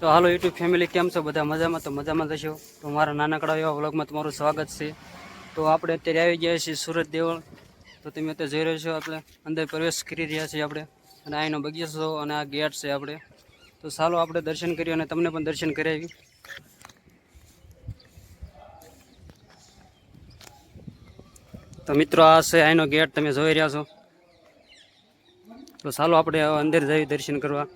તો હાલો YouTube family કેમ છો? બધા મજામાં? તો મજામાં જશો તો મારા નાનકડા એવા વ્લોગમાં તમારું સ્વાગત છે. તો આપણે અત્યારે આવી ગયા છીએ સુરત દેવળ. તો તમે અત્યારે જોઈ રહ્યા છો, આપણે અંદર પ્રવેશ કરી રહ્યા છીએ આપણે. અને આ બગીચો અને આ ગેટ છે આપણે. તો ચાલો આપણે દર્શન કરીએ અને તમને પણ દર્શન કરાવી તો મિત્રો, આ છે આનો ગેટ, તમે જોઈ રહ્યા છો. તો ચાલો આપણે અંદર જઈ દર્શન કરવા.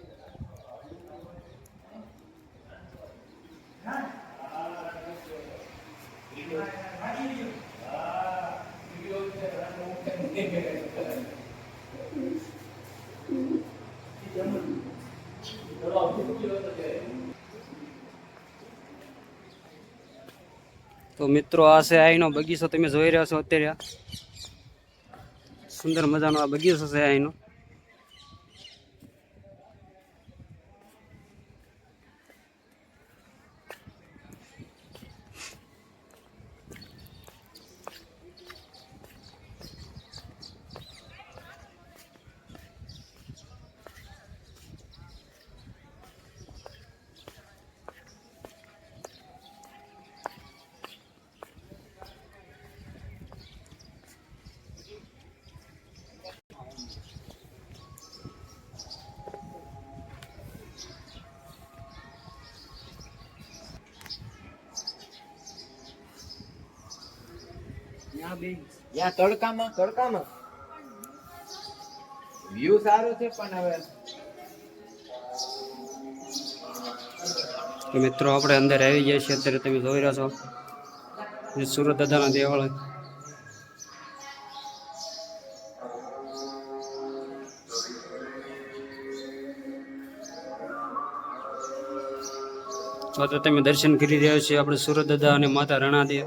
તો મિત્રો આ છે આઈનો બગીચો તમે જોઈ રહ્યા છો અત્યારે આ. સુંદર મજાનો આ બગીચો છે આઈનો યા તડકામાં? તડકામાં. વ્યૂ સારો છે પણ હવે મિત્રો આપણે અંદર આવી ગયા છીએ. અત્યારે તમે જોઈ રહ્યા છો. સુરત દાદાના દેવાળય તો તો તમે દર્શન કરી રહ્યા છીએ. આપણે સુરત દાદા અને માતા રણાદેવ.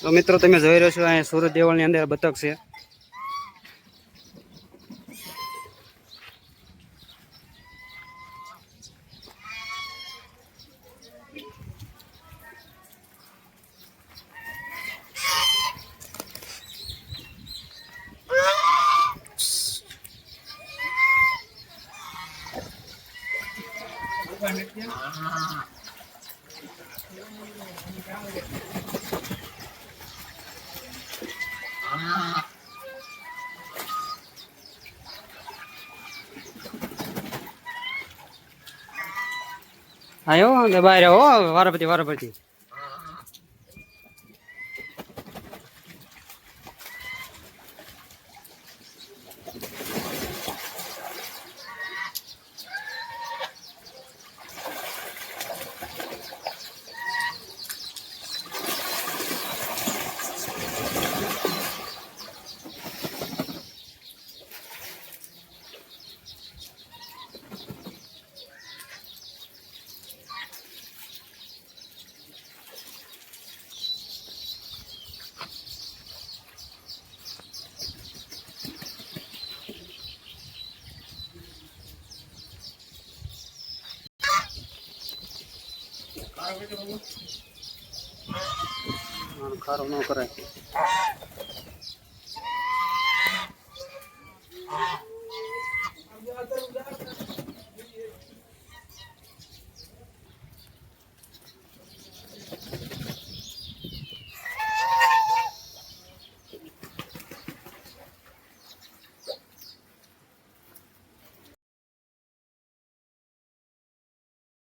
તો મિત્રો તમે જોઈ રહ્યો છો અહીંયા સુરત દેવળની અંદર બતક છે આયો ને બહાર આવો વારાપતિ વારાપતિ ખારો ન કરાય.